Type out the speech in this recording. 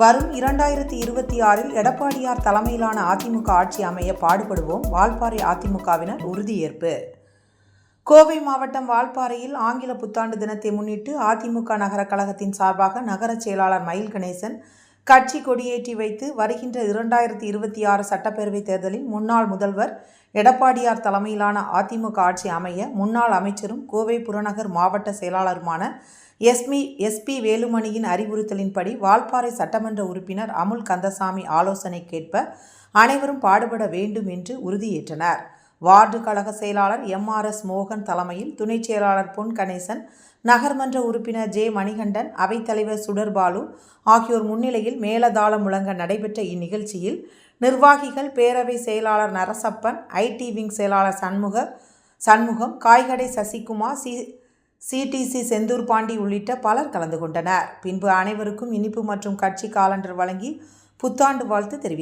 வரும் இரண்டாயிரத்தி இருபத்தி ஆறில் எடப்பாடியார் தலைமையிலான அதிமுக ஆட்சி அமைய பாடுபடுவோம். வால்பாறை அதிமுகவினர் உறுதியேற்பு. கோவை மாவட்டம் வால்பாறையில் ஆங்கில புத்தாண்டு தினத்தை முன்னிட்டு அதிமுக நகர கழகத்தின் சார்பாக நகர செயலாளர் மயில் கணேசன் கட்சி கொடியேற்றி வைத்து வருகின்ற இரண்டாயிரத்தி இருபத்தி ஆறு சட்டப்பேரவைத் தேர்தலில் முன்னாள் முதல்வர் எடப்பாடியார் தலைமையிலான அதிமுக ஆட்சி அமைய முன்னாள் அமைச்சரும் கோவை புறநகர் மாவட்ட செயலாளருமான எஸ்மி எஸ்பி வேலுமணியின் அறிவுறுத்தலின்படி வால்பாறை சட்டமன்ற உறுப்பினர் அமுல் கந்தசாமி ஆலோசனை கேட்ப அனைவரும் பாடுபட வேண்டும் என்று உறுதியேற்றனர். வார்டு கழக செயலாளர் எம்ஆர்எஸ் மோகன் தலைமையில் துணைச் செயலாளர் பொன் கணேசன் நகர்மன்ற உறுப்பினர் ஜே மணிகண்டன் அவைத்தலைவர் சுடர்பாலு ஆகியோர் முன்னிலையில் மேலதாளம் முழங்க நடைபெற்ற இந்நிகழ்ச்சியில் நிர்வாகிகள் பேரவை செயலாளர் நரசப்பன் ஐடி விங் செயலாளர் சண்முக சண்முகம் காய்கடை சசிகுமார் சி சிடிசி செந்தூர் பாண்டி உள்ளிட்ட பலர் கலந்து கொண்டனர். பின்பு அனைவருக்கும் இனிப்பு மற்றும் கட்சி காலண்டர் வழங்கி புத்தாண்டு வாழ்த்து தெரிவித்தார்